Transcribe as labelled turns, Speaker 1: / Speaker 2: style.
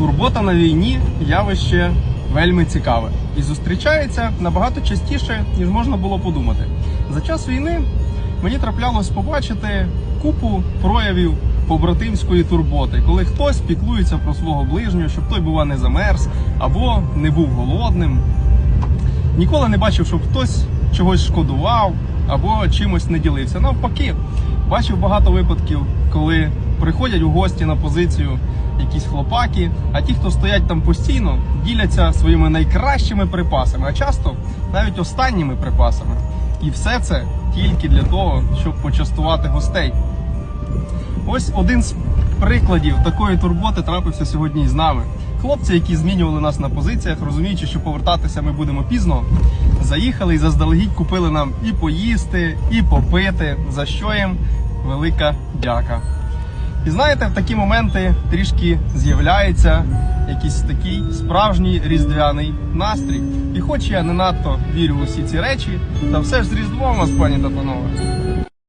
Speaker 1: Турбота на війні явище вельми цікаве і зустрічається набагато частіше, ніж можна було подумати. За час війни мені траплялось побачити купу проявів побратимської турботи, коли хтось піклується про свого ближнього, щоб той бува не замерз або не був голодним. Ніколи не бачив, щоб хтось чогось шкодував або чимось не ділився. Навпаки, бачив багато випадків, коли приходять у гості на позицію якісь хлопаки, а ті, хто стоять там постійно, діляться своїми найкращими припасами, а часто навіть останніми припасами. І все це тільки для того, щоб почастувати гостей. Ось один з прикладів такої турботи трапився сьогодні із нами. Хлопці, які змінювали нас на позиціях, розуміючи, що повертатися ми будемо пізно, заїхали і заздалегідь купили нам і поїсти, і попити, за що їм велика дяка. І знаєте, в такі моменти трішки з'являється якийсь такий справжній різдвяний настрій. І хоч я не надто вірю в усі ці речі, та все ж з Різдвом вас, пані та панове.